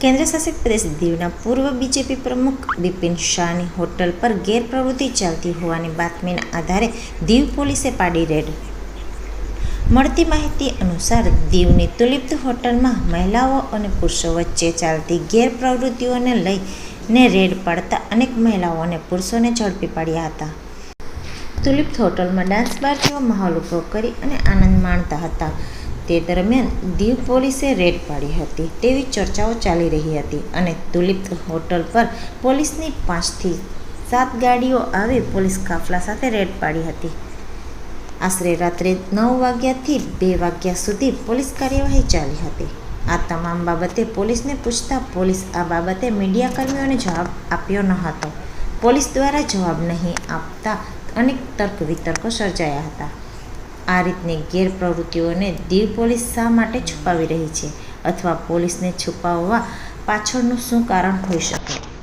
કેન્દ્રશાસિત પ્રદેશ દીવના પૂર્વ બીજેપી પ્રમુખ બિપિન શાહની હોટલ પર ગેરપ્રવૃત્તિ ચાલતી હોવાની બાતમીના આધારે દીવ પોલીસે પાડી રેડ. મળતી માહિતી અનુસાર દીવની તુલિપ્ત હોટલમાં મહિલાઓ અને પુરુષો વચ્ચે ચાલતી ગેરપ્રવૃત્તિઓને લઈને રેડ પાડતા અનેક મહિલાઓ અને પુરુષોને ઝડપી પાડ્યા હતા. તુલિપ્ત હોટલમાં ડાન્સ બાર માહોલ ઊભો કરી અને આનંદ માણતા હતા. તે દરમિયાન દીવ પોલીસે રેડ પાડી હતી તેવી ચર્ચાઓ ચાલી રહી હતી અને તુલિપ હોટલ પર પોલીસની પાંચથી સાત ગાડીઓ આવી પોલીસ કાફલા સાથે રેડ પાડી હતી. આશરે રાત્રે નવ વાગ્યાથી બે વાગ્યા સુધી પોલીસ કાર્યવાહી ચાલી હતી. આ તમામ બાબતે પોલીસને પૂછતા પોલીસ આ બાબતે મીડિયાકર્મીઓને જવાબ આપ્યો ન હતો. પોલીસ દ્વારા જવાબ નહીં આપતા અનેક તર્ક વિતર્કો સર્જાયા હતા. આ રીતની ગેરપ્રવૃત્તિઓને દીવ પોલીસ શા માટે છુપાવી રહી છે? અથવા પોલીસને છુપાવવા પાછળનું શું કારણ હોઈ શકે?